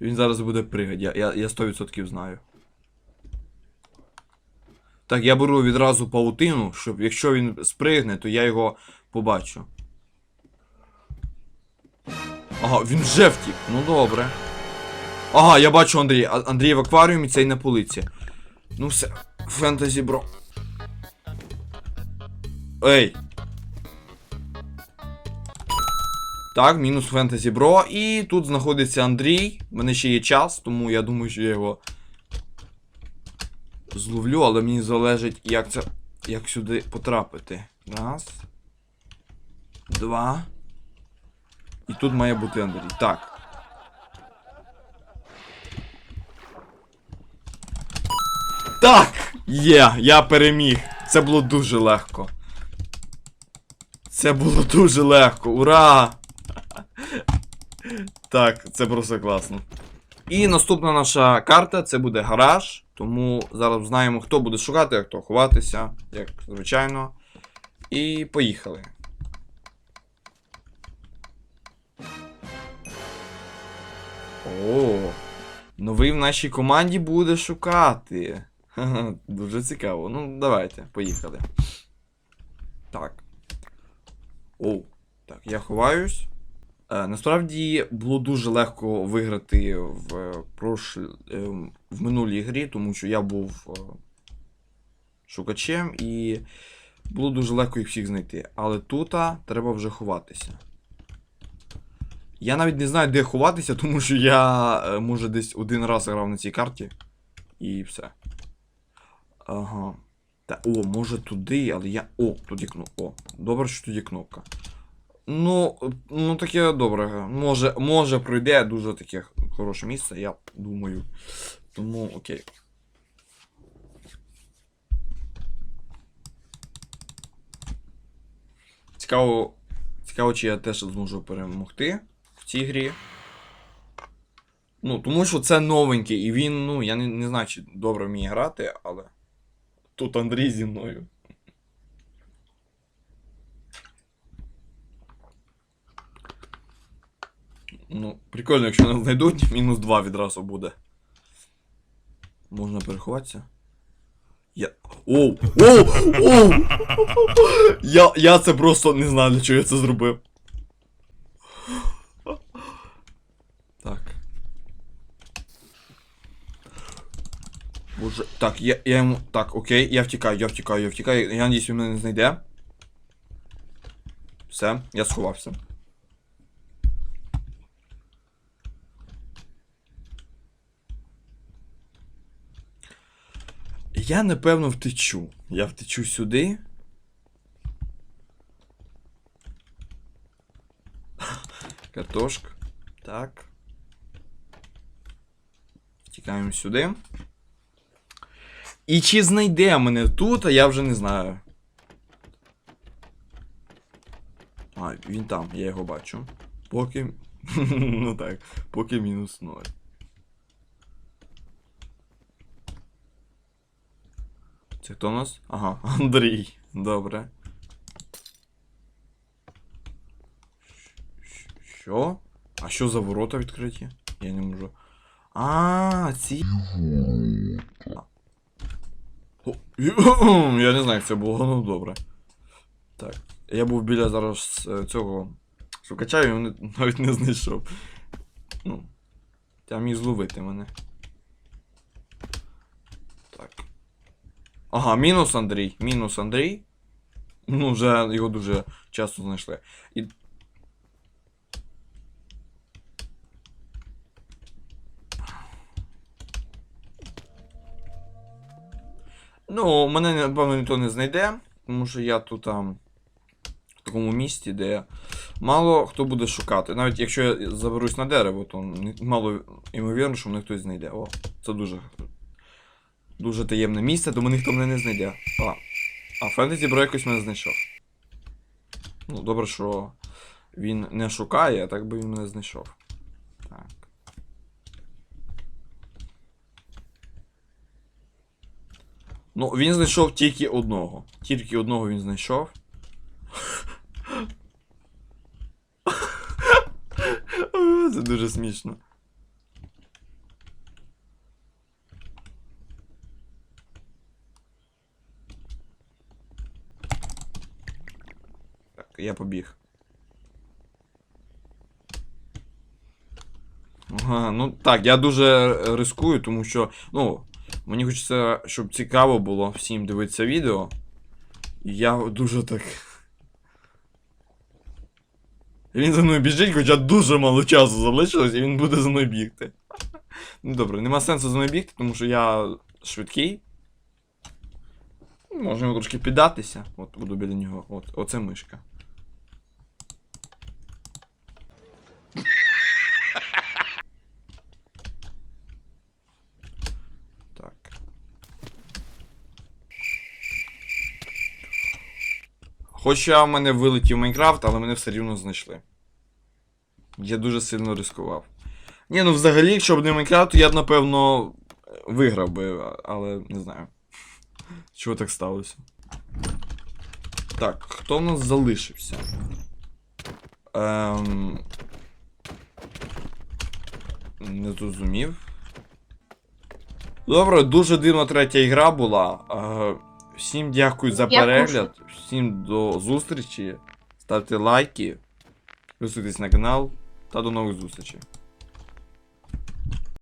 Він зараз буде пригати, я, я, я 100% знаю. Так, я беру відразу паутину, щоб якщо він спригне, то я його побачу. Ага, він вже втік. Ну добре. Ага, я бачу Андрія. Андрій в акваріумі, цей на полиці. Ну все, фентезі, бро. Ей. Так, мінус фентезі бро. І тут знаходиться Андрій. У мене ще є час, тому я думаю, що я його зловлю, але мені залежить, як це. Як сюди потрапити. Раз. Два. І тут має бути Андрій. Так. Так! Є, я переміг. Це було дуже легко. Це було дуже легко. Ура! Так, це просто класно. І наступна наша карта це буде гараж. Тому зараз знаємо, хто буде шукати, хто ховатися, як звичайно. І поїхали. О, новий в нашій команді буде шукати. Дуже цікаво. Ну, давайте, поїхали. Так. Оу. Так, я ховаюсь. Е, насправді було дуже легко виграти в, е, е, в минулій грі, тому що я був шукачем і було дуже легко їх всіх знайти. Але тут треба вже ховатися. Я навіть не знаю, де ховатися, тому що я, може, десь один раз грав на цій карті. І все. Ага. Та, о, може туди, але я. О, тут є кнопка. О, добре, що тут є кнопка. Ну, ну таке добре. Може, може пройде дуже таке хороше місце, я думаю. Тому окей. Цікаво. Цікаво, чи я теж зможу перемогти в цій грі. Ну, тому що це новенький, і він, ну, я не, не знаю, чи добре вміє грати, але. Тут Андрій зі мною. Ну, прикольно, якщо нас знайдуть, мінус 2 відразу буде. Можна переховатися. Я. Оу! Оу! Оу! Я, я це просто не знаю, для чого я це зробив. Так. Боже. Так, я, я йому. Так, окей, я втікаю, я втікаю, я втікаю. Я надіюсь, він мене не знайде. Все, я сховався. Я напевно втечу. Я втечу сюди. Картошка. Так. Втікаємо сюди. І чи знайде мене тут, а я вже не знаю. А, він там, я його бачу. Поки. ну так, поки мінус 0. Це хто у нас? Ага, Андрій. Добре. Що? А що за ворота відкриті? Я не можу. А, ці. Я не знаю, як це було, ну добре. Так. Я був біля зараз е, цього шукача, і він навіть не знайшов. Ну. Та міг зловити мене. Ага, мінус Андрій. Мінус Андрій. Ну, вже його дуже часто знайшли. І... Ну, мене, напевно, ніхто не знайде, тому що я тут там в такому місці, де мало хто буде шукати. Навіть якщо я заберусь на дерево, то мало ймовірно, що мене хтось знайде. О, це дуже Дуже таємне місце, тому ніхто мене не знайде. А, а Фентезі Бро якось мене знайшов. Ну, добре, що він не шукає, а так би він мене знайшов. Так. Ну, він знайшов тільки одного. Тільки одного він знайшов. Це дуже смішно. Я побіг. Ага, ну так, я дуже рискую, тому що, ну, мені хочеться, щоб цікаво було всім дивитися відео. І я дуже так. Він за мною біжить, хоча дуже мало часу залишилось, і він буде за мною бігти. Ну добре, нема сенсу за мною бігти, тому що я швидкий. Можна його трошки піддатися. От буду біля нього. От, оце мишка. Хоча в мене вилетів Майнкрафт, але мене все рівно знайшли. Я дуже сильно ризикував. Ні, ну взагалі, якщо б не Майнкрафт, то я б, напевно, виграв би, але не знаю. Чого так сталося? Так, хто в нас залишився? Ем... Не зрозумів. Добре, дуже дивна третя ігра була. Е, всім дякую за перегляд. Всім до зустрічі. Ставте лайки. Підписуйтесь на канал. Та до нових зустрічей.